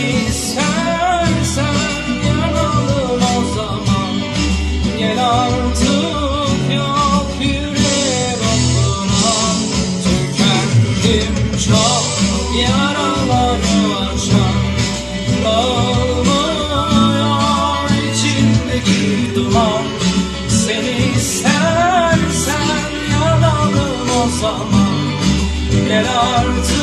Seni istersen yanalım o zaman Gel artık yok yüreğe dokunma Tükendim çok yaraları açan içindeki duman Seni istersen yanalım o zaman Gel artık